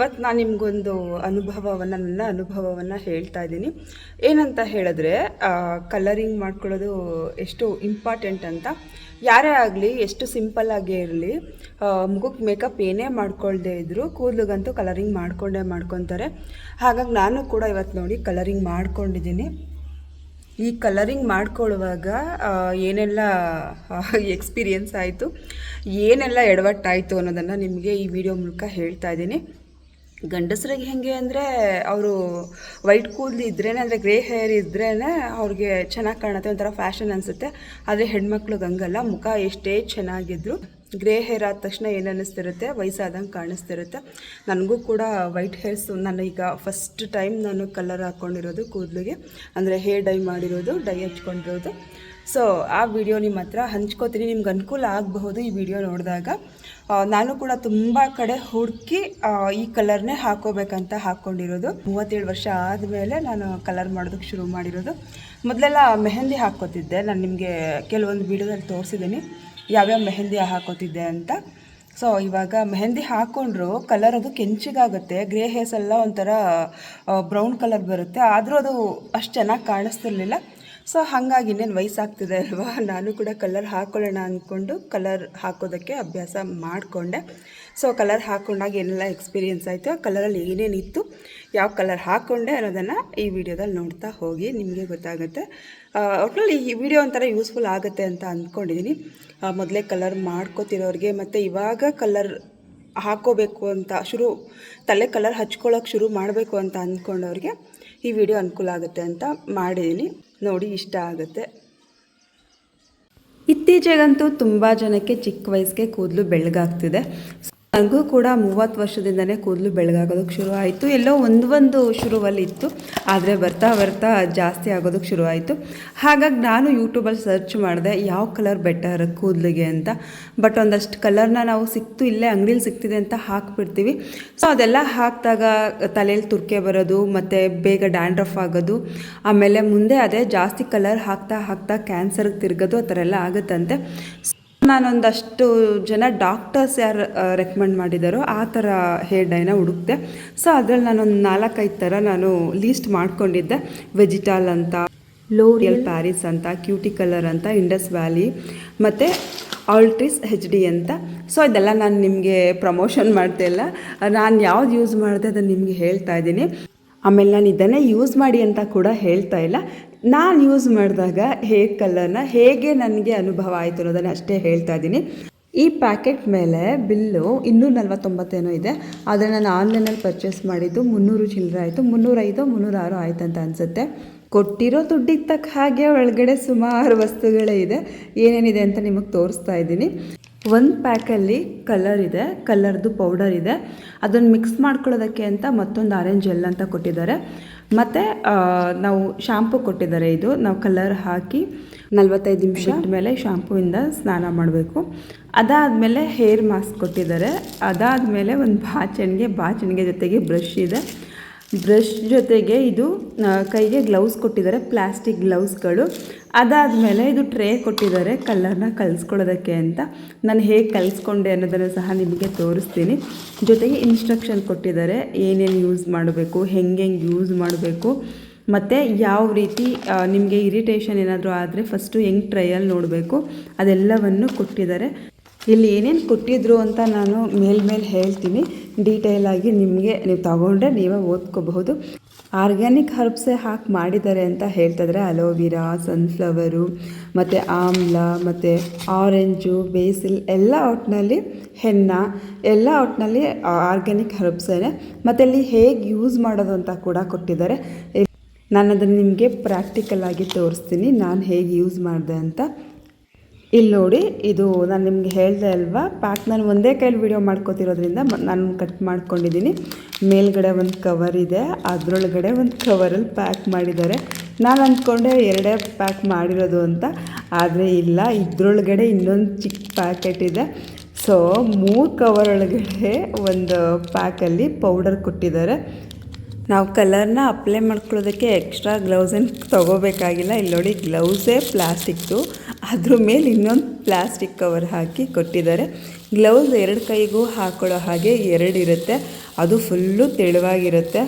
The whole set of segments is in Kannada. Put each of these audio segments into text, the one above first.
ಇವತ್ತು ನಾನು ನಿಮಗೊಂದು ಅನುಭವವನ್ನು, ನನ್ನ ಅನುಭವವನ್ನು ಹೇಳ್ತಾ ಇದ್ದೀನಿ. ಏನಂತ ಹೇಳಿದ್ರೆ ಕಲರಿಂಗ್ ಮಾಡ್ಕೊಳ್ಳೋದು ಎಷ್ಟು ಇಂಪಾರ್ಟೆಂಟ್ ಅಂತ. ಯಾರೇ ಆಗಲಿ, ಎಷ್ಟು ಸಿಂಪಲ್ ಆಗೇ ಇರಲಿ ಮುಖಕ್ಕೆ ಮೇಕಪ್ ಏನೇ ಮಾಡ್ಕೊಳ್ದೇ ಇದ್ದರೂ ಕೂದಲಿಗಂತೂ ಕಲರಿಂಗ್ ಮಾಡ್ಕೊಂಡೇ ಮಾಡ್ಕೊತಾರೆ. ಹಾಗಾಗಿ ನಾನು ಕೂಡ ಇವತ್ತು ನೋಡಿ ಕಲರಿಂಗ್ ಮಾಡ್ಕೊಂಡಿದ್ದೀನಿ. ಈ ಕಲರಿಂಗ್ ಮಾಡ್ಕೊಳ್ಳುವಾಗ ಏನೆಲ್ಲ ಎಕ್ಸ್ಪೀರಿಯೆನ್ಸ್ ಆಯಿತು, ಏನೆಲ್ಲ ಎಡವಟ್ಟಾಯಿತು ಅನ್ನೋದನ್ನು ನಿಮಗೆ ಈ ವಿಡಿಯೋ ಮೂಲಕ ಹೇಳ್ತಾ ಇದ್ದೀನಿ. ಗಂಡಸರಿಗೆ ಹೆಂಗೆ ಅಂದರೆ ಅವರು ವೈಟ್ ಕೂದಲು ಇದ್ರೇ ಅಂದರೆ ಗ್ರೇ ಹೇರ್ ಇದ್ರೇ ಅವ್ರಿಗೆ ಚೆನ್ನಾಗಿ ಕಾಣುತ್ತೆ, ಒಂಥರ ಫ್ಯಾಷನ್ ಅನಿಸುತ್ತೆ. ಆದರೆ ಹೆಣ್ಮಕ್ಳಿಗೆ ಹಂಗಲ್ಲ, ಮುಖ ಎಷ್ಟೇ ಚೆನ್ನಾಗಿದ್ರು ಗ್ರೇ ಹೇರ್ ಆದ ತಕ್ಷಣ ಏನು ಅನ್ನಿಸ್ತಿರುತ್ತೆ? ವಯಸ್ಸಾದಂಗೆ ಕಾಣಿಸ್ತಿರುತ್ತೆ. ನನಗೂ ಕೂಡ ವೈಟ್ ಹೇರ್ಸ್, ನಾನು ಈಗ ಫಸ್ಟ್ ಟೈಮ್ ನಾನು ಕಲರ್ ಹಾಕ್ಕೊಂಡಿರೋದು ಕೂದಲಿಗೆ. ಅಂದರೆ ಹೇರ್ ಡೈ ಮಾಡಿರೋದು ಡೈ ಹಚ್ಕೊಂಡಿರೋದು. ಸೊ ಆ ವಿಡಿಯೋ ನಿಮ್ಮ ಹತ್ರ ಹಂಚ್ಕೋತೀನಿ. ನಿಮ್ಗೆ ಅನುಕೂಲ ಆಗಬಹುದು ಈ ವಿಡಿಯೋ ನೋಡಿದಾಗ. ನಾನು ಕೂಡ ತುಂಬ ಕಡೆ ಹುಡುಕಿ ಈ ಕಲರ್ನೇ ಹಾಕೋಬೇಕಂತ ಹಾಕ್ಕೊಂಡಿರೋದು ಮೂವತ್ತೇಳು ವರ್ಷ ಆದಮೇಲೆ ನಾನು ಕಲರ್ ಮಾಡೋದಕ್ಕೆ ಶುರು ಮಾಡಿರೋದು. ಮೊದಲೆಲ್ಲ ಮೆಹಂದಿ ಹಾಕ್ಕೋತಿದ್ದೆ. ನಾನು ನಿಮಗೆ ಕೆಲವೊಂದು ವಿಡಿಯೋದಲ್ಲಿ ತೋರಿಸಿದ್ದೀನಿ. ಯಾವ್ಯಾವ ಮೆಹಂದಿ ಹಾಕೋತಿದ್ದೆ ಅಂತ. ಸೊ ಇವಾಗ ಮೆಹಂದಿ ಹಾಕ್ಕೊಂಡ್ರು ಕಲರ್ ಅದು ಕೆಂಚಿಗಾಗುತ್ತೆ ಗ್ರೇ ಹೇರ್ಸ್ ಎಲ್ಲ ಒಂಥರ ಬ್ರೌನ್ ಕಲರ್ ಬರುತ್ತೆ. ಆದರೂ ಅದು ಅಷ್ಟು ಚೆನ್ನಾಗಿ ಕಾಣಿಸ್ತಿರ್ಲಿಲ್ಲ. ಸೊ ಹಾಗಾಗಿ ಇನ್ನೇನು ವಯಸ್ಸಾಗ್ತಿದೆ ಅಲ್ವಾ? ನಾನು ಕೂಡ ಕಲರ್ ಹಾಕ್ಕೊಳ್ಳೋಣ ಅಂದ್ಕೊಂಡು ಕಲರ್ ಹಾಕೋದಕ್ಕೆ ಅಭ್ಯಾಸ ಮಾಡಿಕೊಂಡೆ. ಸೊ ಕಲರ್ ಹಾಕ್ಕೊಂಡಾಗ ಏನೆಲ್ಲ ಎಕ್ಸ್ಪೀರಿಯೆನ್ಸ್ ಆಯಿತು? ಆ ಕಲರಲ್ಲಿ ಏನೇನಿತ್ತು? ಯಾವ ಕಲರ್ ಹಾಕ್ಕೊಂಡೆ ಅನ್ನೋದನ್ನು ಈ ವಿಡಿಯೋದಲ್ಲಿ ನೋಡ್ತಾ ಹೋಗಿ ನಿಮಗೆ ಗೊತ್ತಾಗುತ್ತೆ. ಒಟ್ನಲ್ಲಿ ಈ ವಿಡಿಯೋ ಒಂಥರ ಯೂಸ್ಫುಲ್ ಆಗುತ್ತೆ ಅಂತ ಅಂದ್ಕೊಂಡಿದ್ದೀನಿ ಮೊದಲೇ ಕಲರ್ ಮಾಡ್ಕೋತಿರೋರಿಗೆ ಮತ್ತು ಇವಾಗ ಕಲರ್ ಹಾಕೋಬೇಕು ಅಂತ ಶುರು, ತಲೆ ಕಲರ್ ಹಚ್ಕೊಳ್ಳೋಕೆ ಶುರು ಮಾಡಬೇಕು ಅಂತ ಅಂದ್ಕೊಂಡವ್ರಿಗೆ ಈ ವಿಡಿಯೋ ಅನುಕೂಲ ಆಗುತ್ತೆ ಅಂತ ಮಾಡಿದ್ದೀನಿ ನೋಡಿ, ಇಷ್ಟ ಆಗುತ್ತೆ. ಇತ್ತೀಚೆಗಂತೂ ತುಂಬ ಜನಕ್ಕೆ ಚಿಕ್ಕ ವಯಸ್ಸಿಗೆ ಕೂದಲು ಬೆಳಗಾಗ್ತಿದೆ ನನಗೂ ಕೂಡ ಮೂವತ್ತು ವರ್ಷದಿಂದನೇ ಕೂದಲು ಬೆಳಗಾಗೋದಕ್ಕೆ ಶುರು ಆಯಿತು ಎಲ್ಲೋ ಒಂದು ಶುರುವಲ್ಲಿ ಇತ್ತು ಆದರೆ ಬರ್ತಾ ಬರ್ತಾ ಜಾಸ್ತಿ ಆಗೋದಕ್ಕೆ ಶುರು ಆಯಿತು ಹಾಗಾಗಿ ನಾನು ಯೂಟ್ಯೂಬಲ್ಲಿ ಸರ್ಚ್ ಮಾಡಿದೆ, ಯಾವ ಕಲರ್ ಬೆಟರ್ ಕೂದಲಿಗೆ ಅಂತ. ಬಟ್ ಒಂದಷ್ಟು ಕಲರ್ನ ನಾವು ಸಿಕ್ತು, ಇಲ್ಲೇ ಅಂಗಡೀಲಿ ಸಿಗ್ತಿದೆ ಅಂತ ಹಾಕ್ಬಿಡ್ತೀವಿ. ಸೊ ಅದೆಲ್ಲ ಹಾಕಿದಾಗ ತಲೆಯಲ್ಲಿ ತುರ್ಕೆ ಬರೋದು, ಮತ್ತು ಬೇಗ ಡ್ಯಾಂಡ್ರಫ್ ಆಗೋದು, ಆಮೇಲೆ ಮುಂದೆ ಅದೇ ಜಾಸ್ತಿ ಕಲರ್ ಹಾಕ್ತಾ ಹಾಕ್ತಾ ಕ್ಯಾನ್ಸರ್ಗೆ ತಿರ್ಗೋದು, ಆ ಥರ ಎಲ್ಲ ಆಗುತ್ತಂತೆ. ನಾನೊಂದಷ್ಟು ಜನ ಡಾಕ್ಟರ್ಸ್ ಯಾರು ರೆಕಮೆಂಡ್ ಮಾಡಿದ್ದಾರೋ ಆ ಥರ ಹೇರ್ ಡೈನ ಹುಡುಕ್ತೆ ಸೊ ಅದ್ರಲ್ಲಿ ನಾನೊಂದು ನಾಲ್ಕೈದು ಥರ ನಾನು ಲೀಸ್ಟ್ ಮಾಡ್ಕೊಂಡಿದ್ದೆ. ವೆಜಿಟಾಲ್ ಅಂತ ಲೋರಿಯಲ್ ಪ್ಯಾರಿಸ್ ಅಂತ ಕ್ಯೂಟಿ ಕಲರ್ ಅಂತ ಇಂಡಸ್ ವ್ಯಾಲಿ ಮತ್ತು ಆಲ್ಟ್ರಿಸ್ ಹೆಚ್ ಡಿ ಅಂತ. ಸೊ ಇದೆಲ್ಲ ನಾನು ನಿಮಗೆ ಪ್ರಮೋಷನ್ ಮಾಡ್ತಾ ಇಲ್ಲ. ನಾನು ಯಾವ್ದು ಯೂಸ್ ಮಾಡಿದೆ ಅದನ್ನು ನಿಮಗೆ ಹೇಳ್ತಾ ಇದ್ದೀನಿ. ಆಮೇಲೆ ನಾನು ಇದನ್ನೇ ಯೂಸ್ ಮಾಡಿ ಅಂತ ಕೂಡ ಹೇಳ್ತಾ ಇಲ್ಲ. ನಾನು ಯೂಸ್ ಮಾಡಿದಾಗ ಹೇರ್ ಕಲರ್ನ ಹೇಗೆ ನನಗೆ ಅನುಭವ ಆಯಿತು ಅನ್ನೋದನ್ನು ಅಷ್ಟೇ ಹೇಳ್ತಾ ಇದ್ದೀನಿ ಈ ಪ್ಯಾಕೆಟ್ ಮೇಲೆ ಬಿಲ್ಲು ಇನ್ನೂರ ನಲ್ವತ್ತೊಂಬತ್ತೇನೋ ಇದೆ. ಆದರೆ ನಾನು ಆನ್ಲೈನಲ್ಲಿ ಪರ್ಚೇಸ್ ಮಾಡಿದ್ದು ಮುನ್ನೂರು ಚಿಲ್ಲರೆ ಆಯಿತು. ಮುನ್ನೂರೈದು, ಮುನ್ನೂರಾರು ಆಯ್ತು ಅಂತ ಅನಿಸುತ್ತೆ. ಕೊಟ್ಟಿರೋ ದುಡ್ಡಿಗೆ ತಕ್ಕ ಹಾಗೆ ಒಳಗಡೆ ಸುಮಾರು ವಸ್ತುಗಳೇ ಇದೆ. ಏನೇನಿದೆ ಅಂತ ನಿಮಗೆ ತೋರಿಸ್ತಾ ಇದ್ದೀನಿ ಒಂದು ಪ್ಯಾಕಲ್ಲಿ ಕಲರ್ ಇದೆ ಕಲರ್ದು ಪೌಡರ್ ಇದೆ. ಅದನ್ನು ಮಿಕ್ಸ್ ಮಾಡ್ಕೊಳ್ಳೋದಕ್ಕೆ ಅಂತ ಮತ್ತೊಂದು ಆರೆಂಜ್ ಜೆಲ್ ಅಂತ ಕೊಟ್ಟಿದ್ದಾರೆ. ಮತ್ತು ನಾವು ಶ್ಯಾಂಪು ಕೊಟ್ಟಿದ್ದಾರೆ ಇದು. ನಾವು ಕಲರ್ ಹಾಕಿ ನಲ್ವತ್ತೈದು ನಿಮಿಷ ಮೇಲೆ ಶ್ಯಾಂಪುವಿಂದ ಸ್ನಾನ ಮಾಡಬೇಕು. ಅದಾದಮೇಲೆ ಹೇರ್ ಮಾಸ್ಕ್ ಕೊಟ್ಟಿದ್ದಾರೆ. ಅದಾದಮೇಲೆ ಒಂದು ಬಾಚಣಿಗೆ ಬಾಚಣಿಗೆ ಜೊತೆಗೆ ಬ್ರಷ್ ಇದೆ. ಬ್ರಷ್ ಜೊತೆಗೆ ಇದು ಕೈಗೆ ಗ್ಲೌಸ್ ಕೊಟ್ಟಿದ್ದಾರೆ. ಪ್ಲಾಸ್ಟಿಕ್ ಗ್ಲೌಸ್ಗಳು ಅದಾದಮೇಲೆ ಇದು ಟ್ರೇ ಕೊಟ್ಟಿದ್ದಾರೆ ಕಲರ್ನ ಕಲಿಸ್ಕೊಳ್ಳೋದಕ್ಕೆ ಅಂತ. ನಾನು ಹೇಗೆ ಕಲಿಸ್ಕೊಂಡೆ ಅನ್ನೋದನ್ನು ಸಹ ನಿಮಗೆ ತೋರಿಸ್ತೀನಿ. ಜೊತೆಗೆ ಇನ್ಸ್ಟ್ರಕ್ಷನ್ ಕೊಟ್ಟಿದ್ದಾರೆ, ಏನೇನು ಯೂಸ್ ಮಾಡಬೇಕು ಹೆಂಗೆ ಯೂಸ್ ಮಾಡಬೇಕು. ಮತ್ತು ಯಾವ ರೀತಿ ನಿಮಗೆ ಇರಿಟೇಷನ್ ಏನಾದರೂ ಆದರೆ ಫಸ್ಟು ಹೆಂಗೆ ಟ್ರಯಲ್ ನೋಡಬೇಕು, ಅದೆಲ್ಲವನ್ನು ಕೊಟ್ಟಿದ್ದಾರೆ. ಇಲ್ಲಿ ಏನೇನು ಕೊಟ್ಟಿದ್ರು ಅಂತ ನಾನು ಮೇಲ್ಮೇಲೆ ಹೇಳ್ತೀನಿ. ಡೀಟೇಲಾಗಿ ನಿಮಗೆ ನೀವು ತಗೊಂಡ್ರೆ ನೀವೇ ಓದ್ಕೋಬಹುದು. ಆರ್ಗ್ಯಾನಿಕ್ ಹರ್ಬ್ಸೇ ಹಾಕಿ ಮಾಡಿದ್ದಾರೆ ಅಂತ ಹೇಳ್ತಿದ್ರೆ ಅಲೋವಿರಾ ಸನ್ಫ್ಲವರು ಮತ್ತು ಆಮ್ಲ, ಮತ್ತು ಆರೆಂಜು ಬೇಸಿಲ್ ಎಲ್ಲ ಒಟ್ಟಿನಲ್ಲಿ ಹೆನ್ನ ಎಲ್ಲ ಒಟ್ಟಿನಲ್ಲಿ ಆರ್ಗ್ಯಾನಿಕ್ ಹರ್ಬ್ಸೇ ಮತ್ತು ಇಲ್ಲಿ ಹೇಗೆ ಯೂಸ್ ಮಾಡೋದು ಅಂತ ಕೂಡ ಕೊಟ್ಟಿದ್ದಾರೆ. ನಾನು ಅದನ್ನು ನಿಮಗೆ ಪ್ರಾಕ್ಟಿಕಲ್ ಆಗಿ ತೋರಿಸ್ತೀನಿ. ನಾನು ಹೇಗೆ ಯೂಸ್ ಮಾಡಿದೆ ಅಂತ. ಇಲ್ಲಿ ನೋಡಿ, ಇದು ನಾನು ನಿಮಗೆ ಹೇಳಿದೆ ಅಲ್ವಾ? ಪ್ಯಾಕ್ ನಾನು ಒಂದೇ ಕೈಲಿ ವಿಡಿಯೋ ಮಾಡ್ಕೋತಿರೋದ್ರಿಂದ ನಾನು ಕಟ್ ಮಾಡ್ಕೊಂಡಿದ್ದೀನಿ ಮೇಲ್ಗಡೆ ಒಂದು ಕವರ್ ಇದೆ, ಅದರೊಳಗಡೆ ಒಂದು ಕವರಲ್ಲಿ ಪ್ಯಾಕ್ ಮಾಡಿದ್ದಾರೆ. ನಾನು ಅಂದ್ಕೊಂಡೆ ಎರಡೇ ಪ್ಯಾಕ್ ಮಾಡಿರೋದು ಅಂತ, ಆದರೆ ಇಲ್ಲ, ಇದ್ರೊಳಗಡೆ ಇನ್ನೊಂದು ಚಿಕ್ಕ ಪ್ಯಾಕೆಟ್ ಇದೆ. ಸೊ ಮೂರು ಕವರ್ ಒಳಗಡೆ ಒಂದು ಪ್ಯಾಕಲ್ಲಿ ಪೌಡರ್ ಕೊಟ್ಟಿದ್ದಾರೆ. ನಾವು ಕಲರ್ನ ಅಪ್ಲೈ ಮಾಡ್ಕೊಳ್ಳೋದಕ್ಕೆ ಎಕ್ಸ್ಟ್ರಾ ಗ್ಲೌಸನ್ನು ತೊಗೋಬೇಕಾಗಿಲ್ಲ. ಇಲ್ಲಿ ನೋಡಿ ಗ್ಲೌಸೇ ಪ್ಲಾಸ್ಟಿಕ್ದು ಅದ್ರ ಮೇಲೆ ಇನ್ನೊಂದು ಪ್ಲಾಸ್ಟಿಕ್ ಕವರ್ ಹಾಕಿ ಕೊಟ್ಟಿದ್ದಾರೆ. ಗ್ಲೌಸ್ ಎರಡು ಕೈಗೂ ಹಾಕೊಳ್ಳೋ ಹಾಗೆ ಎರಡು ಇರುತ್ತೆ. ಅದು ಫುಲ್ಲು ತೆಳುವಾಗಿರುತ್ತೆ.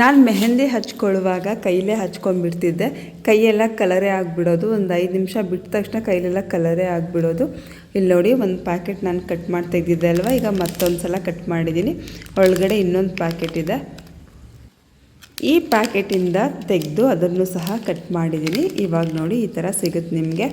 ನಾನು ಮೆಹಂದಿ ಹಚ್ಕೊಳ್ಳುವಾಗ ಕೈಲೇ ಹಚ್ಕೊಂಡ್ಬಿಡ್ತಿದ್ದೆ. ಕೈಯೆಲ್ಲ ಕಲರೇ ಆಗಿಬಿಡೋದು. ಒಂದು ಐದು ನಿಮಿಷ ಬಿಟ್ಟ ತಕ್ಷಣ ಕೈಲೆಲ್ಲ ಕಲರೇ ಆಗಿಬಿಡೋದು. ಇಲ್ಲಿ ನೋಡಿ, ಒಂದು ಪ್ಯಾಕೆಟ್ ನಾನು ಕಟ್ ಮಾಡಿ ತೆಗೆದಿದ್ದೆ ಅಲ್ವಾ? ಈಗ ಮತ್ತೊಂದು ಸಲ ಕಟ್ ಮಾಡಿದ್ದೀನಿ ಒಳಗಡೆ ಇನ್ನೊಂದು ಪ್ಯಾಕೆಟ್ ಇದೆ. ಈ ಪ್ಯಾಕೆಟಿಂದ ತೆಗೆದು ಅದನ್ನು ಸಹ ಕಟ್ ಮಾಡಿದ್ದೀನಿ. ಇವಾಗ ನೋಡಿ ಈ ಥರ ಸಿಗುತ್ತೆ ನಿಮಗೆ.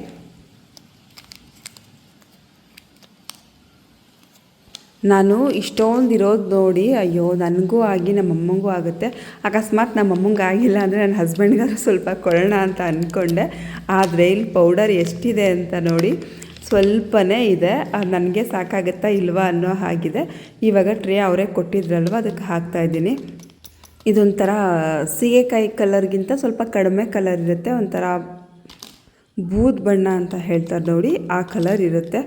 ನಾನು ಇಷ್ಟೊಂದು ಇರೋದು ನೋಡಿ, ಅಯ್ಯೋ, ನನಗೂ ಆಗಿ, ನಮ್ಮ ಅಮ್ಮಂಗೂ ಆಗುತ್ತೆ. ಅಕಸ್ಮಾತ್ ನಮ್ಮ ಅಮ್ಮಂಗೆ ಆಗಿಲ್ಲ ಅಂದರೆ ನನ್ನ ಹಸ್ಬೆಂಡ್ಗಾದ್ರೂ ಸ್ವಲ್ಪ ಕೊಡೋಣ ಅಂತ ಅಂದ್ಕೊಂಡೆ ಆದರೆ ಇಲ್ಲಿ ಪೌಡರ್ ಎಷ್ಟಿದೆ ಅಂತ ನೋಡಿ, ಸ್ವಲ್ಪನೇ ಇದೆ. ನನಗೆ ಸಾಕಾಗುತ್ತಾ ಇಲ್ವಾ ಅನ್ನೋ ಹಾಗಿದೆ. ಇವಾಗ ಟ್ರೇ ಅವರೇ ಕೊಟ್ಟಿದ್ರಲ್ವ, ಅದಕ್ಕೆ ಹಾಕ್ತಾಯಿದ್ದೀನಿ ಇದೊಂಥರ ಸೀಗೆಕಾಯಿ ಕಲರ್ಗಿಂತ ಸ್ವಲ್ಪ ಕಡಿಮೆ ಕಲರ್ ಇರುತ್ತೆ, ಒಂಥರ ಬೂದ್ ಬಣ್ಣ ಅಂತ ಹೇಳ್ತಾರೆ ನೋಡಿ, ಆ ಕಲರ್ ಇರುತ್ತೆ.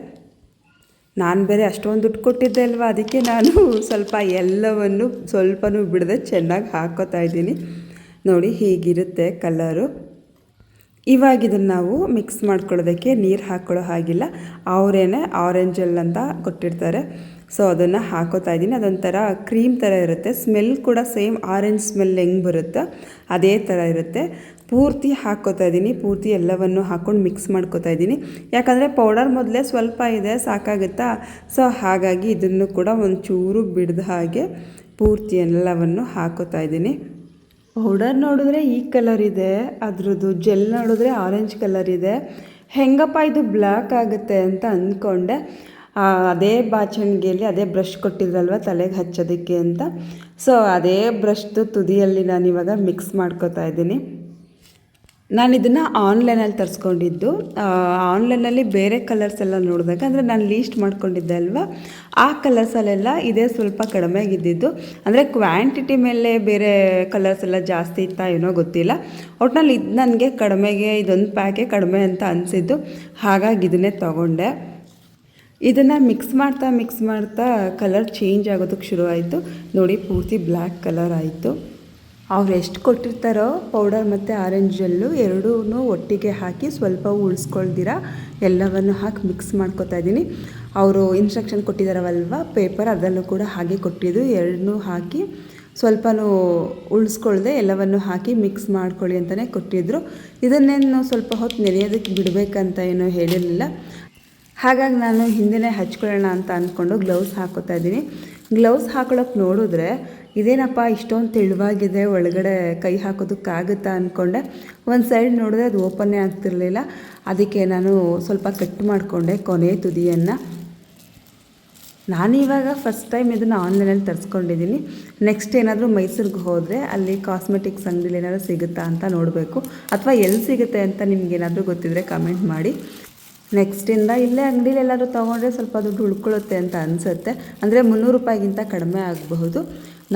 ನಾನು ಬೇರೆ ಅಷ್ಟೊಂದು ದುಡ್ಡು ಕೊಟ್ಟಿದ್ದೆ ಅಲ್ವಾ, ಅದಕ್ಕೆ ನಾನು ಸ್ವಲ್ಪ ಎಲ್ಲವನ್ನು ಸ್ವಲ್ಪನೂ ಬಿಡದೆ, ಚೆನ್ನಾಗಿ ಹಾಕೋತಾ ಇದ್ದೀನಿ. ನೋಡಿ ಹೀಗಿರುತ್ತೆ ಕಲರು. ಇವಾಗ ಇದನ್ನು ನಾವು ಮಿಕ್ಸ್ ಮಾಡ್ಕೊಳ್ಳೋದಕ್ಕೆ ನೀರು ಹಾಕ್ಕೊಳ್ಳೋ ಹಾಗಿಲ್ಲ, ಅವರೇನೆ ಆರೆಂಜಲ್ ಅಂತ ಕೊಟ್ಟಿರ್ತಾರೆ. ಸೊ ಅದನ್ನು ಹಾಕೋತಾ ಇದ್ದೀನಿ. ಅದೊಂಥರ ಕ್ರೀಮ್ ಥರ ಇರುತ್ತೆ. ಸ್ಮೆಲ್ ಕೂಡ ಸೇಮ್ ಆರೆಂಜ್ ಸ್ಮೆಲ್ ಹೆಂಗೆ ಬರುತ್ತೋ, ಅದೇ ಥರ ಇರುತ್ತೆ. ಪೂರ್ತಿ ಹಾಕೋತಾ ಇದ್ದೀನಿ. ಪೂರ್ತಿ ಎಲ್ಲವನ್ನು ಹಾಕ್ಕೊಂಡು ಮಿಕ್ಸ್ ಮಾಡ್ಕೋತಾ ಇದ್ದೀನಿ. ಯಾಕಂದರೆ ಪೌಡರ್ ಮೊದಲೇ ಸ್ವಲ್ಪ ಇದೆ, ಸಾಕಾಗುತ್ತಾ? ಸೊ ಹಾಗಾಗಿ ಇದನ್ನು ಕೂಡ ಒಂಚೂರು ಬಿಡ್ದ ಹಾಗೆ ಪೂರ್ತಿ ಎಲ್ಲವನ್ನು ಹಾಕೋತಾ ಇದ್ದೀನಿ. ಪೌಡರ್ ನೋಡಿದ್ರೆ ಈ ಕಲರ್ ಇದೆ, ಅದರದ್ದು ಜೆಲ್ ನೋಡಿದ್ರೆ ಆರೆಂಜ್ ಕಲರ್ ಇದೆ. ಹೆಂಗಪ್ಪ ಇದು ಬ್ಲ್ಯಾಕ್ ಆಗುತ್ತೆ ಅಂತ ಅಂದ್ಕೊಂಡೆ. ಅದೇ ಬಾಚಣಿಗೆಯಲ್ಲಿ ಅದೇ ಬ್ರಷ್ ಕೊಟ್ಟಿದ್ರಲ್ವ ತಲೆಗೆ ಹಚ್ಚೋದಕ್ಕೆ ಅಂತ. ಸೊ ಅದೇ ಬ್ರಷ್ದು ತುದಿಯಲ್ಲಿ ನಾನು ಇವಾಗ ಮಿಕ್ಸ್ ಮಾಡ್ಕೋತಾ ಇದ್ದೀನಿ. ನಾನು ಇದನ್ನು ಆನ್ಲೈನಲ್ಲಿ ತರಿಸ್ಕೊಂಡಿದ್ದು. ಆನ್ಲೈನಲ್ಲಿ ಬೇರೆ ಕಲರ್ಸ್ ಎಲ್ಲ ನೋಡಿದಾಗ ಅಂದರೆ ನಾನು ಲೀಸ್ಟ್ ಮಾಡ್ಕೊಂಡಿದ್ದೆ ಅಲ್ವಾ? ಆ ಕಲರ್ಸಲ್ಲೆಲ್ಲ ಇದೇ ಸ್ವಲ್ಪ ಕಡಿಮೆಗಿದ್ದಿದ್ದು ಅಂದರೆ ಕ್ವಾಂಟಿಟಿ ಮೇಲೆ ಬೇರೆ ಕಲರ್ಸ್ ಎಲ್ಲ ಜಾಸ್ತಿ ಇತ್ತಾ ಏನೋ ಗೊತ್ತಿಲ್ಲ. ಒಟ್ಟಿನಲ್ಲಿ ಇದು ನನಗೆ ಕಡಿಮೆಗೆ, ಇದೊಂದು ಪ್ಯಾಕೆ ಕಡಿಮೆ ಅಂತ ಅನಿಸಿದ್ದು. ಹಾಗಾಗಿ ಇದನ್ನೇ ತೊಗೊಂಡೆ. ಇದನ್ನು ಮಿಕ್ಸ್ ಮಾಡ್ತಾ ಮಿಕ್ಸ್ ಮಾಡ್ತಾ ಕಲರ್ ಚೇಂಜ್ ಆಗೋದಕ್ಕೆ ಶುರುವಾಯಿತು. ನೋಡಿ, ಪೂರ್ತಿ ಬ್ಲ್ಯಾಕ್ ಕಲರ್ ಆಯಿತು. ಅವ್ರು ಎಷ್ಟು ಕೊಟ್ಟಿರ್ತಾರೋ ಪೌಡರ್ ಮತ್ತು ಆರೆಂಜ್ ಜೆಲ್ಲು ಎರಡೂ ಒಟ್ಟಿಗೆ ಹಾಕಿ ಸ್ವಲ್ಪ ಉಳಿಸ್ಕೊಳ್ದಿರ, ಎಲ್ಲವನ್ನು ಹಾಕಿ ಮಿಕ್ಸ್ ಮಾಡ್ಕೊತಾ ಇದ್ದೀನಿ. ಅವರು ಇನ್ಸ್ಟ್ರಕ್ಷನ್ ಕೊಟ್ಟಿದ್ದಾರವಲ್ವ ಪೇಪರ್ ಅದರಲ್ಲೂ ಕೂಡ ಹಾಗೆ ಕೊಟ್ಟಿದ್ದು. ಎರಡನ್ನೂ ಹಾಕಿ ಸ್ವಲ್ಪನೂ ಉಳಿಸ್ಕೊಳ್ದೆ, ಎಲ್ಲವನ್ನು ಹಾಕಿ ಮಿಕ್ಸ್ ಮಾಡ್ಕೊಳ್ಳಿ ಅಂತಲೇ ಕೊಟ್ಟಿದ್ದರು ಇದನ್ನೇನು ಸ್ವಲ್ಪ ಹೊತ್ತು ನೆನೆಯೋದಕ್ಕೆ ಬಿಡಬೇಕಂತ ಏನೂ ಹೇಳಿರಲಿಲ್ಲ. ಹಾಗಾಗಿ ನಾನು ಹಿಂದೆನೇ ಹಚ್ಕೊಳ್ಳೋಣ ಅಂತ ಅಂದ್ಕೊಂಡು ಗ್ಲೌಸ್ ಹಾಕೋತಾ ಇದ್ದೀನಿ. ಗ್ಲೌಸ್ ಹಾಕೊಳ್ಳೋಕೆ ನೋಡಿದ್ರೆ ಇದೇನಪ್ಪ ಇಷ್ಟೊಂದು ತೆಳುವಾಗಿದೆ, ಒಳಗಡೆ ಕೈ ಹಾಕೋದಕ್ಕಾಗುತ್ತಾ ಅಂದ್ಕೊಂಡೆ ಒಂದು ಸೈಡ್ ನೋಡಿದ್ರೆ ಅದು ಓಪನ್ನೇ ಆಗ್ತಿರಲಿಲ್ಲ. ಅದಕ್ಕೆ ನಾನು ಸ್ವಲ್ಪ ಕಟ್ ಮಾಡಿಕೊಂಡೆ ಕೊನೆ ತುದಿಯನ್ನು. ನಾನಿವಾಗ ಫಸ್ಟ್ ಟೈಮ್ ಇದನ್ನು ಆನ್ಲೈನಲ್ಲಿ ತರಿಸ್ಕೊಂಡಿದ್ದೀನಿ. ನೆಕ್ಸ್ಟ್ ಏನಾದರೂ ಮೈಸೂರಿಗೆ ಹೋದರೆ ಅಲ್ಲಿ ಕಾಸ್ಮೆಟಿಕ್ಸ್ ಅಂಗಡಿಲಿ ಏನಾದರೂ ಸಿಗುತ್ತಾ ಅಂತ ನೋಡಬೇಕು. ಅಥವಾ ಎಲ್ಲಿ ಸಿಗುತ್ತೆ ಅಂತ ನಿಮ್ಗೇನಾದರೂ ಗೊತ್ತಿದ್ದರೆ ಕಮೆಂಟ್ ಮಾಡಿ. ನೆಕ್ಸ್ಟಿಂದ ಇಲ್ಲೇ ಅಂಗಡೀಲಿ ಎಲ್ಲರೂ ತೊಗೊಂಡ್ರೆ ಸ್ವಲ್ಪ ದುಡ್ಡು ಉಳ್ಕೊಳ್ಳುತ್ತೆ ಅಂತ ಅನಿಸುತ್ತೆ. ಅಂದರೆ ಮುನ್ನೂರು ರೂಪಾಯಿಗಿಂತ ಕಡಿಮೆ ಆಗಬಹುದು.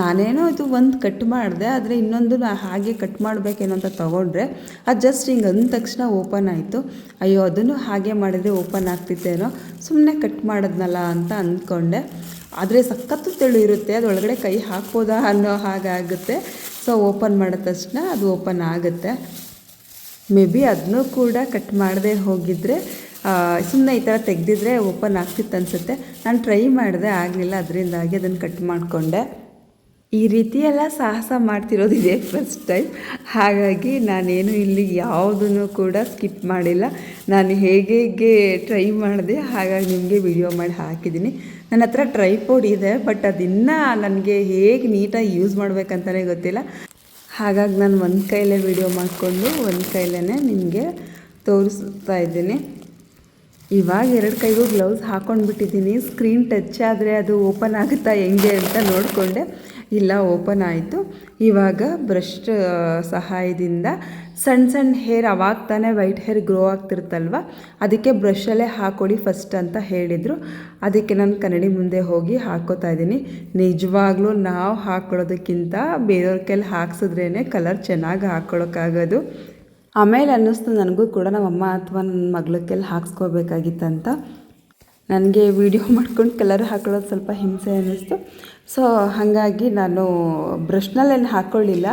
ನಾನೇನೋ ಇದು ಒಂದು ಕಟ್ ಮಾಡಿದೆ, ಆದರೆ ಇನ್ನೊಂದು ನಾ ಹಾಗೆ ಕಟ್ ಮಾಡಬೇಕೇನೋ ಅಂತ ತೊಗೊಂಡ್ರೆ ಅದು ಜಸ್ಟ್ ಹಿಂಗೆ ಅಂದ ತಕ್ಷಣ ಓಪನ್ ಆಯಿತು. ಅಯ್ಯೋ, ಅದನ್ನು ಹಾಗೆ ಮಾಡಿದರೆ ಓಪನ್ ಆಗ್ತಿತ್ತೇನೋ ಸುಮ್ಮನೆ ಕಟ್ ಮಾಡಿದ್ನಲ್ಲ ಅಂತ ಅಂದ್ಕೊಂಡೆ ಆದರೆ ಸಖತ್ತು ತೆಳು ಇರುತ್ತೆ, ಅದರೊಳಗಡೆ ಕೈ ಹಾಕ್ಬೋದಾ ಅನ್ನೋ ಹಾಗಾಗುತ್ತೆ ಸೊ ಓಪನ್ ಮಾಡಿದ ತಕ್ಷಣ ಅದು ಓಪನ್ ಆಗುತ್ತೆ. ಮೇ ಬಿ ಅದನ್ನೂ ಕೂಡ ಕಟ್ ಮಾಡದೆ ಹೋಗಿದ್ದರೆ ಸುಮ್ಮನೆ ಈ ಥರ ತೆಗೆದಿದ್ರೆ ಓಪನ್ ಆಗ್ತಿತ್ತು ಅನಿಸುತ್ತೆ. ನಾನು ಟ್ರೈ ಮಾಡಿದೆ, ಆಗಲಿಲ್ಲ, ಅದರಿಂದಾಗಿ ಅದನ್ನು ಕಟ್ ಮಾಡಿಕೊಂಡೆ. ಈ ರೀತಿ ಎಲ್ಲ ಸಾಹಸ ಮಾಡ್ತಿರೋದು ಇದೇ ಫಸ್ಟ್ ಟೈಮ್ ಹಾಗಾಗಿ ನಾನೇನು ಇಲ್ಲಿ ಯಾವುದನ್ನು ಕೂಡ ಸ್ಕಿಪ್ ಮಾಡಿಲ್ಲ. ನಾನು ಹೇಗೆ ಹೇಗೆ ಟ್ರೈ ಮಾಡಿದೆ, ಹಾಗಾಗಿ ನಿಮಗೆ ವಿಡಿಯೋ ಮಾಡಿ ಹಾಕಿದ್ದೀನಿ. ನನ್ನ ಹತ್ರ ಟ್ರೈಪೋಡ್ ಇದೆ ಬಟ್ ಅದನ್ನು ನನಗೆ ಹೇಗೆ ನೀಟಾಗಿ ಯೂಸ್ ಮಾಡಬೇಕಂತಲೇ ಗೊತ್ತಿಲ್ಲ. ಹಾಗಾಗಿ ನಾನು ಒಂದು ಕೈಲೇ ವಿಡಿಯೋ ಮಾಡಿಕೊಂಡು, ಒಂದು ಕೈಲೇ ನಿಮಗೆ ತೋರಿಸ್ತಾ ಇದ್ದೀನಿ. ಇವಾಗ ಎರಡು ಕೈಗೂ ಗ್ಲೌಸ್ ಹಾಕ್ಕೊಂಡ್ಬಿಟ್ಟಿದ್ದೀನಿ ಸ್ಕ್ರೀನ್ ಟಚ್ ಆದರೆ ಅದು ಓಪನ್ ಆಗುತ್ತಾ ಹೆಂಗೆ ಅಂತ ನೋಡಿಕೊಂಡೆ. ಇಲ್ಲ ಓಪನ್ ಆಯಿತು. ಇವಾಗ ಬ್ರಷ್ ಸಹಾಯದಿಂದ ಸಣ್ಣ ಸಣ್ಣ ಹೇರ್ ಅವಾಗ ತಾನೇ ವೈಟ್ ಹೇರ್ ಗ್ರೋ ಆಗ್ತಿರ್ತಲ್ವ ಅದಕ್ಕೆ ಬ್ರಷಲ್ಲೇ ಹಾಕೊಳ್ಳಿ ಫಸ್ಟ್ ಅಂತ ಹೇಳಿದರು. ಅದಕ್ಕೆ ನಾನು ಕನ್ನಡಿ ಮುಂದೆ ಹೋಗಿ ಹಾಕೋತಾ ಇದ್ದೀನಿ. ನಿಜವಾಗ್ಲೂ ನಾವು ಹಾಕ್ಕೊಳ್ಳೋದಕ್ಕಿಂತ ಬೇರೆಯವ್ರ ಕೈಲಿ ಹಾಕ್ಸಿದ್ರೇ ಕಲರ್ ಚೆನ್ನಾಗಿ ಹಾಕ್ಕೊಳ್ಳೋಕ್ಕಾಗೋದು ಆಮೇಲೆ ಅನ್ನಿಸ್ತು ನನಗೂ ಕೂಡ ನಮ್ಮ ಅಮ್ಮ ಅಥವಾ ನನ್ನ ಮಗಳ ಕೈಲಿ ಹಾಕ್ಸ್ಕೋಬೇಕಾಗಿತ್ತಂತ. ನನಗೆ ವಿಡಿಯೋ ಮಾಡ್ಕೊಂಡು ಕಲರ್ ಹಾಕೊಳ್ಳೋದು ಸ್ವಲ್ಪ ಹಿಂಸೆ ಅನ್ನಿಸ್ತು. ಸೊ ಹಾಗಾಗಿ ನಾನು ಬ್ರಷ್ನಲ್ಲೇನು ಹಾಕ್ಕೊಳ್ಳಿಲ್ಲ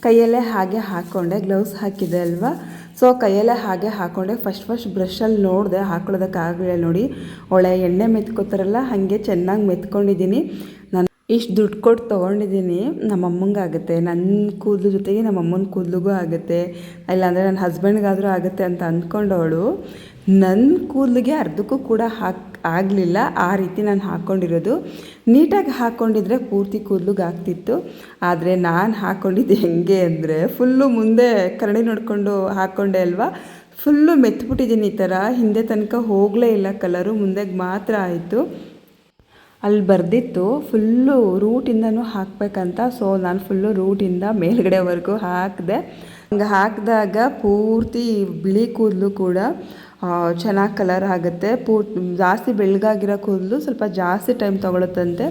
ಕೈಯಲ್ಲೇ ಹಾಗೆ ಹಾಕ್ಕೊಂಡೆ ಗ್ಲೌಸ್ ಹಾಕಿದೆ ಅಲ್ವಾ? ಸೊ ಕೈಯಲ್ಲೇ ಹಾಗೆ ಹಾಕ್ಕೊಂಡೆ ಫಸ್ಟ್ ಫಸ್ಟ್ ಬ್ರಷಲ್ಲಿ ನೋಡಿದೆ, ಹಾಕೊಳ್ಳೋದಕ್ಕಾಗಲಿಲ್ಲ ನೋಡಿ. ಒಳ್ಳೆ ಎಣ್ಣೆ ಮೆತ್ಕೋತಾರಲ್ಲ, ಹಾಗೆ ಚೆನ್ನಾಗಿ ಮೆತ್ಕೊಂಡಿದ್ದೀನಿ. ಇಷ್ಟು ದುಡ್ಡು ಕೊಟ್ಟು ತೊಗೊಂಡಿದ್ದೀನಿ ನಮ್ಮ ಅಮ್ಮಂಗೆ ಆಗುತ್ತೆ. ನನ್ನ ಕೂದಲು ಜೊತೆಗೆ ನಮ್ಮಮ್ಮನ ಕೂದಲಿಗೂ ಆಗುತ್ತೆ. ಇಲ್ಲಾಂದರೆ ನನ್ನ ಹಸ್ಬೆಂಡ್ಗಾದರೂ ಆಗುತ್ತೆ ಅಂತ ಅಂದ್ಕೊಂಡವಳು ನನ್ನ ಕೂದಲಿಗೆ ಅರ್ಧಕ್ಕೂ ಕೂಡ ಹಾಕ್, ಆಗಲಿಲ್ಲ. ಆ ರೀತಿ ನಾನು ಹಾಕ್ಕೊಂಡಿರೋದು ನೀಟಾಗಿ ಹಾಕ್ಕೊಂಡಿದ್ರೆ ಪೂರ್ತಿ ಕೂದಲಿಗೆ ಆಗ್ತಿತ್ತು. ಆದರೆ ನಾನು ಹಾಕ್ಕೊಂಡಿದ್ದು ಹೆಂಗೆ ಅಂದರೆ ಫುಲ್ಲು ಮುಂದೆ ಕರಡಿ ನೋಡಿಕೊಂಡು ಹಾಕ್ಕೊಂಡೆ ಅಲ್ವಾ? ಫುಲ್ಲು ಮೆತ್ಬಿಟ್ಟಿದ್ದೀನಿ ಈ ಥರ ಹಿಂದೆ ತನಕ ಹೋಗಲೇ ಇಲ್ಲ. ಕಲರು ಮುಂದೆಗೆ ಮಾತ್ರ ಆಯಿತು. ಅಲ್ಲಿ ಬರೆದಿತ್ತು ಫುಲ್ಲು ರೂಟಿಂದನೂ ಹಾಕಬೇಕಂತ. ಸೊ ನಾನು ಫುಲ್ಲು ರೂಟಿಂದ ಮೇಲ್ಗಡೆವರೆಗೂ ಹಾಕಿದೆ. ಹಂಗೆ ಹಾಕಿದಾಗ ಪೂರ್ತಿ ಬಿಳಿ ಕೂದಲು ಕೂಡ ಚೆನ್ನಾಗಿ ಕಲರ್ ಆಗುತ್ತೆ. ಪೂರ್ತಿ ಜಾಸ್ತಿ ಬೆಳಗಾಗಿರೋ ಕೂದಲು ಸ್ವಲ್ಪ ಜಾಸ್ತಿ ಟೈಮ್ ತೊಗೊಳುತ್ತಂತೆ.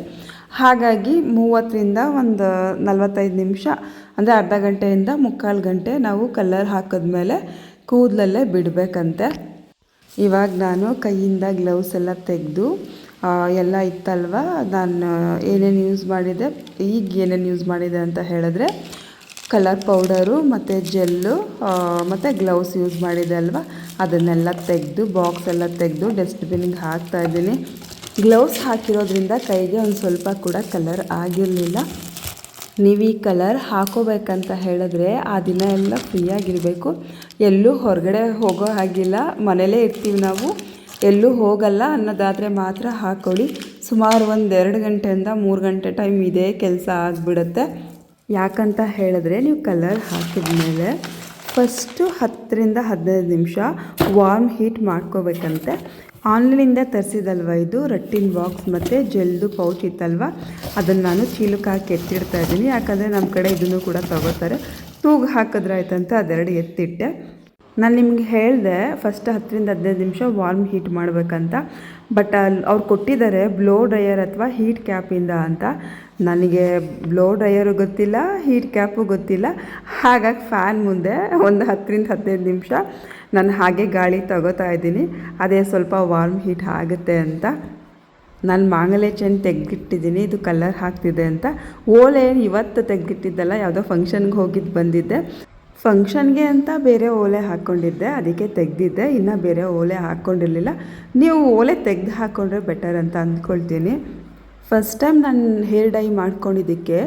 ಹಾಗಾಗಿ ಮೂವತ್ತರಿಂದ ಒಂದು ನಲ್ವತ್ತೈದು ನಿಮಿಷ, ಅಂದರೆ ಅರ್ಧ ಗಂಟೆಯಿಂದ ಮುಕ್ಕಾಲು ಗಂಟೆ ನಾವು ಕಲರ್ ಹಾಕಿದ್ಮೇಲೆ ಕೂದಲಲ್ಲೇ ಬಿಡಬೇಕಂತೆ. ಇವಾಗ ನಾನು ಕೈಯಿಂದ ಗ್ಲೌಸ್ ಎಲ್ಲ ತೆಗೆದು ಎಲ್ಲ ಇತ್ತಲ್ವ? ನಾನು ಏನೇನು ಯೂಸ್ ಮಾಡಿದೆ? ಈಗ ಏನೇನು ಯೂಸ್ ಮಾಡಿದೆ ಅಂತ ಹೇಳಿದ್ರೆ ಕಲರ್ ಪೌಡರು ಮತ್ತು ಜೆಲ್ಲು ಮತ್ತು ಗ್ಲೌಸ್ ಯೂಸ್ ಮಾಡಿದೆ ಅಲ್ವಾ? ಅದನ್ನೆಲ್ಲ ತೆಗೆದು ಬಾಕ್ಸ್ ಎಲ್ಲ ತೆಗೆದು ಡಸ್ಟ್ಬಿನ್ನಿಗೆ ಹಾಕ್ತಾಯಿದ್ದೀನಿ ಗ್ಲೌಸ್ ಹಾಕಿರೋದ್ರಿಂದ ಕೈಗೆ ಒಂದು ಸ್ವಲ್ಪ ಕೂಡ ಕಲರ್ ಆಗಿರಲಿಲ್ಲ. ನೀವು ಈ ಕಲರ್ ಹಾಕೋಬೇಕಂತ ಹೇಳಿದ್ರೆ ಆ ದಿನ ಎಲ್ಲ ಫ್ರೀಯಾಗಿರಬೇಕು ಎಲ್ಲೂ ಹೊರಗಡೆ ಹೋಗೋ ಹಾಗಿಲ್ಲ. ಮನೇಲೇ ಇರ್ತೀವಿ ನಾವು. ಎಲ್ಲೂ ಹೋಗಲ್ಲ ಅನ್ನೋದಾದರೆ ಮಾತ್ರ ಹಾಕ್ಕೊಳ್ಳಿ ಸುಮಾರು ಒಂದು ಎರಡು ಗಂಟೆಯಿಂದ ಮೂರು ಗಂಟೆ ಟೈಮ್ ಇದೇ ಕೆಲಸ ಆಗಿಬಿಡುತ್ತೆ. ಯಾಕಂತ ಹೇಳಿದ್ರೆ ನೀವು ಕಲರ್ ಹಾಕಿದ ಮೇಲೆ ಫಸ್ಟು ಹತ್ತರಿಂದ ಹದಿನೈದು ನಿಮಿಷ ವಾರ್ಮ್ ಹೀಟ್ ಮಾಡ್ಕೋಬೇಕಂತೆ. ಆನ್ಲೈನಿಂದ ತರಿಸಿದಲ್ವ ಇದು? ರಟ್ಟಿನ ಬಾಕ್ಸ್ ಮತ್ತು ಜೆಲ್ದು ಪೌಚ್ ಇತ್ತಲ್ವ? ಅದನ್ನು ನಾನು ಚೀಲಕ್ಕೆ ಹಾಕಿ ಎತ್ತಿಡ್ತಾ ಇದ್ದೀನಿ. ಯಾಕಂದರೆ ನಮ್ಮ ಕಡೆ ಇದನ್ನು ಕೂಡ ತಗೋತಾರೆ. ತೂಗು ಹಾಕಿದ್ರಾಯ್ತಂತ ಅದೆರಡು ಎತ್ತಿಟ್ಟೆ. ನಾನು ನಿಮಗೆ ಹೇಳಿದೆ ಫಸ್ಟ್ ಹತ್ತರಿಂದ ಹದಿನೈದು ನಿಮಿಷ ವಾರ್ಮ್ ಹೀಟ್ ಮಾಡಬೇಕಂತ. ಬಟ್ ಅಲ್ಲಿ ಅವ್ರು ಕೊಟ್ಟಿದ್ದಾರೆ ಬ್ಲೋ ಡ್ರೈಯರ್ ಅಥವಾ ಹೀಟ್ ಕ್ಯಾಪಿಂದ ಅಂತ. ನನಗೆ ಬ್ಲೋ ಡ್ರೈಯರು ಗೊತ್ತಿಲ್ಲ ಹೀಟ್ ಕ್ಯಾಪು ಗೊತ್ತಿಲ್ಲ. ಹಾಗಾಗಿ ಫ್ಯಾನ್ ಮುಂದೆ ಒಂದು ಹತ್ತರಿಂದ ಹದಿನೈದು ನಿಮಿಷ ನಾನು ಹಾಗೆ ಗಾಳಿ ತಗೋತಾ ಇದ್ದೀನಿ. ಅದೇ ಸ್ವಲ್ಪ ವಾರ್ಮ್ ಹೀಟ್ ಆಗುತ್ತೆ ಅಂತ. ನಾನು ಮಾಂಗಲ್ಯ ಚೆಂಡು ತೆಗೆದಿಟ್ಟಿದ್ದೀನಿ, ಇದು ಕಲರ್ ಹಾಕ್ತಿದೆ ಅಂತ. ಓಲೆ ಇವತ್ತು ತೆಗೆದಿಟ್ಟಿದ್ದಲ್ಲ, ಯಾವುದೋ ಫಂಕ್ಷನ್ಗೆ ಹೋಗಿದ್ದು ಬಂದಿದ್ದೆ. ಫಂಕ್ಷನ್ಗೆ ಅಂತ ಬೇರೆ ಓಲೆ ಹಾಕ್ಕೊಂಡಿದ್ದೆ, ಅದಕ್ಕೆ ತೆಗೆದಿದ್ದೆ. ಇನ್ನು ಬೇರೆ ಓಲೆ ಹಾಕ್ಕೊಂಡಿರಲಿಲ್ಲ. ನೀವು ಓಲೆ ತೆಗೆದು ಹಾಕ್ಕೊಂಡ್ರೆ ಬೆಟರ್ ಅಂತ ಅಂದ್ಕೊಳ್ತೀನಿ. ಫಸ್ಟ್ ಟೈಮ್ ನಾನು ಹೇರ್ ಡೈ ಮಾಡ್ಕೊಂಡಿದ್ದಕ್ಕೆ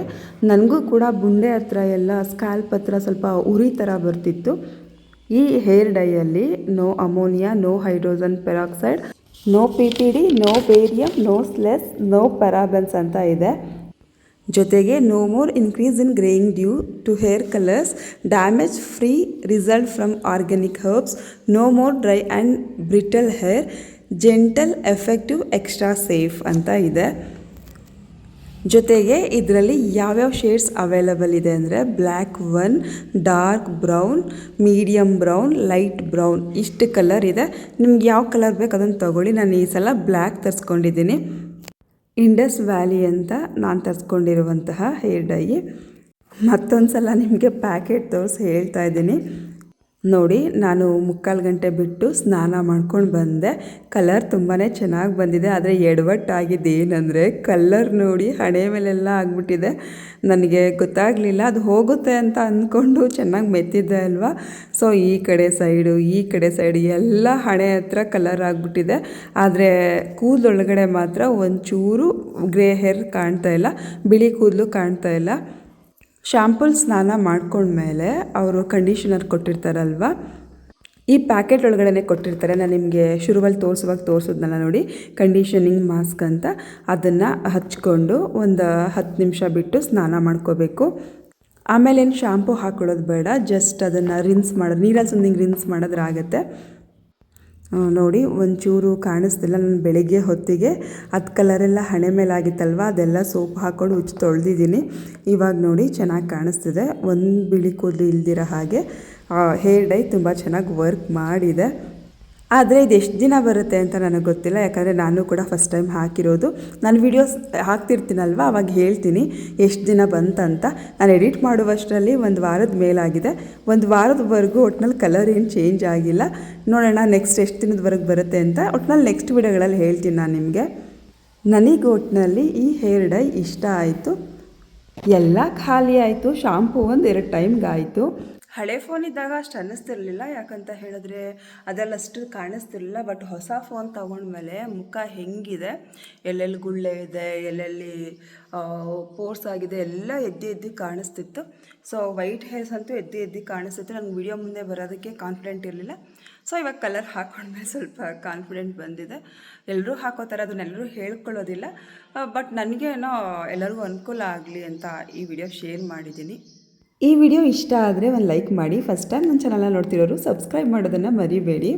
ನನಗೂ ಕೂಡ ಬುಂಡೆ ಹತ್ರ ಎಲ್ಲ ಸ್ಕ್ಯಾಲ್ಪ್ ಹತ್ರ ಸ್ವಲ್ಪ ಉರಿ ಥರ ಬರ್ತಿತ್ತು. ಈ hair ಡೈಯಲ್ಲಿ no ammonia no hydrogen peroxide no P P D no barium no SLES no parabens ಅಂತ ಇದೆ. ಜೊತೆಗೆ no more increase in greying due to hair colours damage free result from organic herbs no more dry and brittle hair gentle effective extra safe ಅಂತ ಇದೆ. ಜೊತೆಗೆ ಇದರಲ್ಲಿ ಯಾವ್ಯಾವ ಶೇಡ್ಸ್ ಅವೈಲಬಲ್ ಇದೆ ಅಂದರೆ black one dark brown medium brown light brown ಇಷ್ಟು ಕಲರ್ ಇದೆ. ನಿಮ್ಗೆ ಯಾವ ಕಲರ್ ಬೇಕು ಅದನ್ನು ತೊಗೊಳ್ಳಿ. ನಾನು ಈ ಸಲ ಬ್ಲ್ಯಾಕ್ ತರಿಸ್ಕೊಂಡಿದ್ದೀನಿ. ಇಂಡಸ್ ವ್ಯಾಲಿ ಅಂತ ನಾನು ತರಿಸ್ಕೊಂಡಿರುವಂತಹ ಹೇರ್ ಡೈ ಮತ್ತೊಂದು ಸಲ ನಿಮಗೆ ಪ್ಯಾಕೆಟ್ ತೋರಿಸಿ ಹೇಳ್ತಾ ಇದ್ದೀನಿ. ನೋಡಿ, ನಾನು ಮುಕ್ಕಾಲು ಗಂಟೆ ಬಿಟ್ಟು ಸ್ನಾನ ಮಾಡ್ಕೊಂಡು ಬಂದೆ. ಕಲರ್ ತುಂಬಾ ಚೆನ್ನಾಗಿ ಬಂದಿದೆ. ಆದರೆ ಎಡವಟ್ಟಾಗಿದೆ ಏನಂದರೆ ಕಲ್ಲರ್ ನೋಡಿ ಹಣೆ ಮೇಲೆಲ್ಲ ಆಗಿಬಿಟ್ಟಿದೆ. ನನಗೆ ಗೊತ್ತಾಗಲಿಲ್ಲ. ಅದು ಹೋಗುತ್ತೆ ಅಂತ ಅಂದ್ಕೊಂಡು ಚೆನ್ನಾಗಿ ಮೆತ್ತಿದ್ದೆ ಅಲ್ವಾ? ಸೊ ಈ ಕಡೆ ಸೈಡು ಈ ಕಡೆ ಸೈಡ್ ಎಲ್ಲ ಹಣೆ ಹತ್ರ ಕಲರ್ ಆಗಿಬಿಟ್ಟಿದೆ. ಆದರೆ ಕೂದಲೊಳಗಡೆ ಮಾತ್ರ ಒಂಚೂರು ಗ್ರೇ ಹೇರ್ ಕಾಣ್ತಾ ಇಲ್ಲ. ಬಿಳಿ ಕೂದಲು ಕಾಣ್ತಾ ಇಲ್ಲ. ಶಾಂಪೂಲ್ ಸ್ನಾನ ಮಾಡ್ಕೊಂಡ್ಮೇಲೆ ಅವರು ಕಂಡೀಷನರ್ ಕೊಟ್ಟಿರ್ತಾರಲ್ವ? ಈ ಪ್ಯಾಕೆಟ್ ಒಳಗಡೆ ಕೊಟ್ಟಿರ್ತಾರೆ. ನಾನು ನಿಮಗೆ ಶುರುವಲ್ಲಿ ತೋರಿಸುವಾಗ ತೋರಿಸೋದನ್ನ ನೋಡಿ. ಕಂಡೀಷನಿಂಗ್ ಮಾಸ್ಕ್ ಅಂತ. ಅದನ್ನು ಹಚ್ಕೊಂಡು ಒಂದು ಹತ್ತು ನಿಮಿಷ ಬಿಟ್ಟು ಸ್ನಾನ ಮಾಡ್ಕೋಬೇಕು. ಆಮೇಲೆ ಏನು ಶ್ಯಾಂಪು ಹಾಕೊಳ್ಳೋದು ಬೇಡ. ಜಸ್ಟ್ ಅದನ್ನು ರಿನ್ಸ್ ಮಾಡೋದು ನೀರಲ್ಲಿ ಸುಮ್ಮನೆ ರಿನ್ಸ್ ಮಾಡಿದ್ರೆ ಆಗುತ್ತೆ. ನೋಡಿ, ಒಂಚೂರು ಕಾಣಿಸ್ತಿಲ್ಲ. ನಾನು ಬೆಳಿಗ್ಗೆ ಹೊತ್ತಿಗೆ ಅದು ಕಲರೆಲ್ಲ ಹಣೆ ಮೇಲಾಗಿತ್ತಲ್ವ? ಅದೆಲ್ಲ ಸೋಪ್ ಹಾಕ್ಕೊಂಡು ಉಚ್ಚಿ ತೊಳೆದಿದ್ದೀನಿ. ಇವಾಗ ನೋಡಿ, ಚೆನ್ನಾಗಿ ಕಾಣಿಸ್ತಿದೆ. ಒಂದು ಬಿಳಿ ಕೂದಲು ಇಲ್ದಿರೋ ಹಾಗೆ ಹೇರ್ ಡೈ ತುಂಬ ಚೆನ್ನಾಗಿ ವರ್ಕ್ ಮಾಡಿದೆ. ಆದರೆ ಇದು ಎಷ್ಟು ದಿನ ಬರುತ್ತೆ ಅಂತ ನನಗೆ ಗೊತ್ತಿಲ್ಲ, ಯಾಕಂದರೆ ನಾನು ಕೂಡ ಫಸ್ಟ್ ಟೈಮ್ ಹಾಕಿರೋದು. ನಾನು ವೀಡಿಯೋಸ್ ಹಾಕ್ತಿರ್ತೀನಲ್ವ, ಅವಾಗ ಹೇಳ್ತೀನಿ ಎಷ್ಟು ದಿನ ಬಂತಂತ. ನಾನು ಎಡಿಟ್ ಮಾಡುವಷ್ಟರಲ್ಲಿ ಒಂದು ವಾರದ ಮೇಲಾಗಿದೆ. ಒಂದು ವಾರದವರೆಗೂ ಒಟ್ನಲ್ಲಿ ಕಲರ್ ಏನು ಚೇಂಜ್ ಆಗಿಲ್ಲ. ನೋಡೋಣ ನೆಕ್ಸ್ಟ್ ಎಷ್ಟು ದಿನದವರೆಗೆ ಬರುತ್ತೆ ಅಂತ. ಒಟ್ನಲ್ಲಿ ನೆಕ್ಸ್ಟ್ ವೀಡಿಯೋಗಳಲ್ಲಿ ಹೇಳ್ತೀನಿ ನಾನು ನಿಮಗೆ. ನನಗೆ ಒಟ್ನಲ್ಲಿ ಈ ಹೇರ್ ಡೈ ಇಷ್ಟ ಆಯಿತು. ಎಲ್ಲ ಖಾಲಿ ಆಯಿತು. ಶಾಂಪೂ ಒಂದು ಎರಡು ಟೈಮ್ಗೆ ಆಯಿತು. ಹಳೆ ಫೋನ್ ಇದ್ದಾಗ ಅಷ್ಟು ಅನ್ನಿಸ್ತಿರ್ಲಿಲ್ಲ. ಯಾಕಂತ ಹೇಳಿದ್ರೆ ಅದೆಲ್ಲ ಅಷ್ಟು ಕಾಣಿಸ್ತಿರ್ಲಿಲ್ಲ. ಬಟ್ ಹೊಸ ಫೋನ್ ತಗೊಂಡ್ಮೇಲೆ ಮುಖ ಹೆಂಗಿದೆ, ಎಲ್ಲೆಲ್ಲಿ ಗುಳ್ಳೆ ಇದೆ, ಎಲ್ಲೆಲ್ಲಿ ಪೋರ್ಸ್ ಆಗಿದೆ, ಎಲ್ಲ ಎದ್ದು ಎದ್ದು ಕಾಣಿಸ್ತಿತ್ತು. ಸೊ ವೈಟ್ ಹೇರ್ಸ್ ಅಂತೂ ಎದ್ದು ಎದ್ದು ಕಾಣಿಸ್ತಿತ್ತು. ನನಗೆ ವಿಡಿಯೋ ಮುಂದೆ ಬರೋದಕ್ಕೆ ಕಾನ್ಫಿಡೆಂಟ್ ಇರಲಿಲ್ಲ. ಸೊ ಇವಾಗ ಕಲರ್ ಹಾಕೊಂಡ್ಮೇಲೆ ಸ್ವಲ್ಪ ಕಾನ್ಫಿಡೆಂಟ್ ಬಂದಿದೆ. ಎಲ್ಲರೂ ಹಾಕೋತಾರೆ ಅದನ್ನೆಲ್ಲರೂ ಹೇಳ್ಕೊಳ್ಳೋದಿಲ್ಲ. ಬಟ್ ನನಗೇನೋ ಎಲ್ಲರಿಗೂ ಅನುಕೂಲ ಆಗಲಿ ಅಂತ ಈ ವಿಡಿಯೋ ಶೇರ್ ಮಾಡಿದ್ದೀನಿ. ಈ ವಿಡಿಯೋ ಇಷ್ಟ ಆದರೆ ಒಂದು ಲೈಕ್ ಮಾಡಿ. ಫಸ್ಟ್ ಟೈಮ್ ನನ್ನ ಚಾನಲ್ನ ನೋಡ್ತಿರೋರು ಸಬ್ಸ್ಕ್ರೈಬ್ ಮಾಡೋದನ್ನು ಮರಿಬೇಡಿ.